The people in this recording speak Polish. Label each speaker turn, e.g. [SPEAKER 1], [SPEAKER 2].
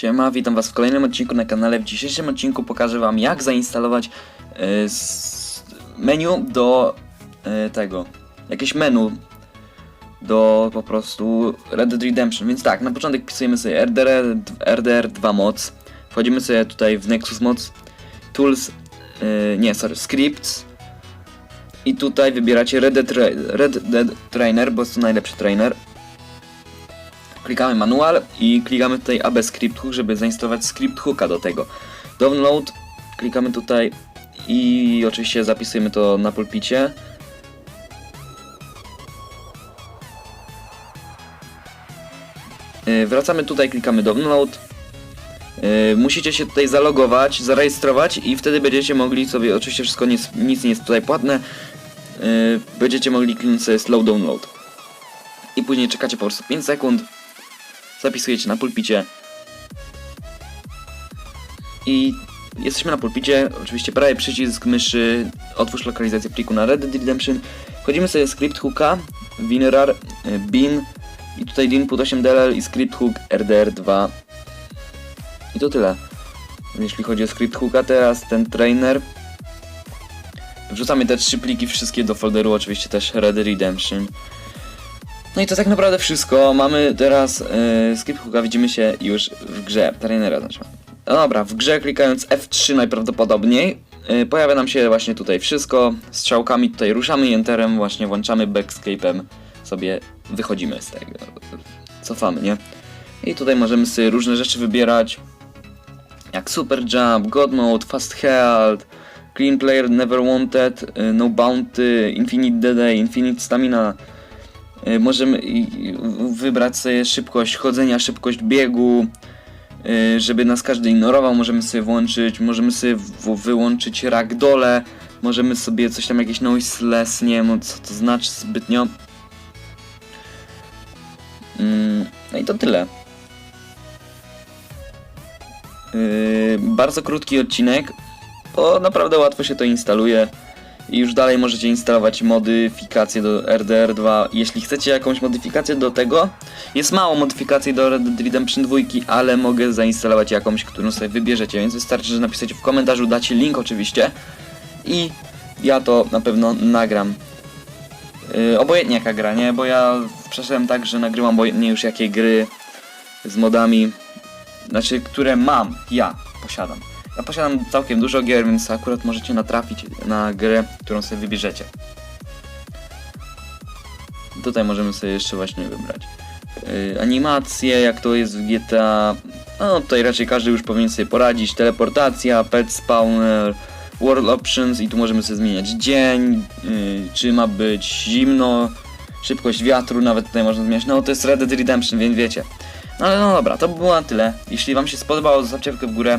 [SPEAKER 1] Siema, witam was w kolejnym odcinku na kanale. W dzisiejszym odcinku pokażę wam jak zainstalować s- menu do e, tego, jakieś menu do po prostu Red Dead Redemption. Więc tak, na początek wpisujemy sobie RDR, RDR 2 mods, wchodzimy sobie tutaj w Nexus Mods, Tools, e, nie, sorry, Scripts i tutaj wybieracie Red Dead, Red Dead Trainer, bo jest to najlepszy trainer. Klikamy manual i klikamy tutaj AB Script Hook, żeby zainstalować script hooka do tego. Download, klikamy tutaj i oczywiście zapisujemy to na pulpicie. Yy, Wracamy tutaj, klikamy download. Yy, Musicie się tutaj zalogować, zarejestrować i wtedy będziecie mogli sobie, oczywiście wszystko jest- nic nie jest tutaj płatne, yy, będziecie mogli kliknąć sobie slow download. I później czekacie po prostu 5 sekund, zapisujecie na pulpicie. I jesteśmy na pulpicie, oczywiście prawie przycisk myszy, otwórz lokalizację pliku na Red Dead Redemption, wchodzimy sobie script hooka, winrar, y, bin. I tutaj input 8dll i script hook RDR2 i to tyle. Jeśli chodzi o script hooka teraz, ten trainer. Wrzucamy te trzy pliki wszystkie do folderu, oczywiście też Red Redemption no i to tak naprawdę wszystko. Mamy teraz yy, skip hooka, widzimy się już w grze. Trainera znaczy. No dobra, w grze klikając F3 najprawdopodobniej yy, pojawia nam się właśnie tutaj wszystko. Strzałkami tutaj ruszamy i enterem właśnie włączamy backscape'em sobie wychodzimy z tego. Cofamy, nie? I tutaj możemy sobie różne rzeczy wybierać. Jak Super Jump, God Mode, Fast Health, Clean Player Never Wanted, yy, No Bounty, Infinite DD, Infinite Stamina. Y, Możemy wybrać sobie szybkość chodzenia, szybkość biegu, y, żeby nas każdy ignorował, możemy sobie włączyć, możemy sobie wyłączyć ragdole, możemy sobie coś tam jakieś noiseless, nie wiem co to znaczy zbytnio. Mm, No i to tyle. Yy, bardzo krótki odcinek, bo naprawdę łatwo się to instaluje. I już dalej możecie instalować modyfikacje do RDR2. Jeśli chcecie jakąś modyfikację do tego, jest mało modyfikacji do Red Dead Redemption 2, ale mogę zainstalować jakąś, którą sobie wybierzecie, więc wystarczy, że napiszecie w komentarzu, dacie link oczywiście i ja to na pewno nagram. Yy, obojętnie jaka gra, nie? Bo ja przeszedłem tak, że nagrywam obojętnie już jakie gry z modami, znaczy, które mam, ja posiadam. Ja posiadam całkiem dużo gier, więc akurat możecie natrafić na grę, którą sobie wybierzecie. Tutaj możemy sobie jeszcze właśnie wybrać yy, animacje, jak to jest w GTA. No tutaj raczej każdy już powinien sobie poradzić. Teleportacja, pet spawner, world options i tu możemy sobie zmieniać dzień, yy, czy ma być zimno, szybkość wiatru, nawet tutaj można zmieniać. No to jest Red Dead Redemption, więc wiecie. No ale no dobra, to by było na tyle. Jeśli wam się spodobało, zostawcie w górę.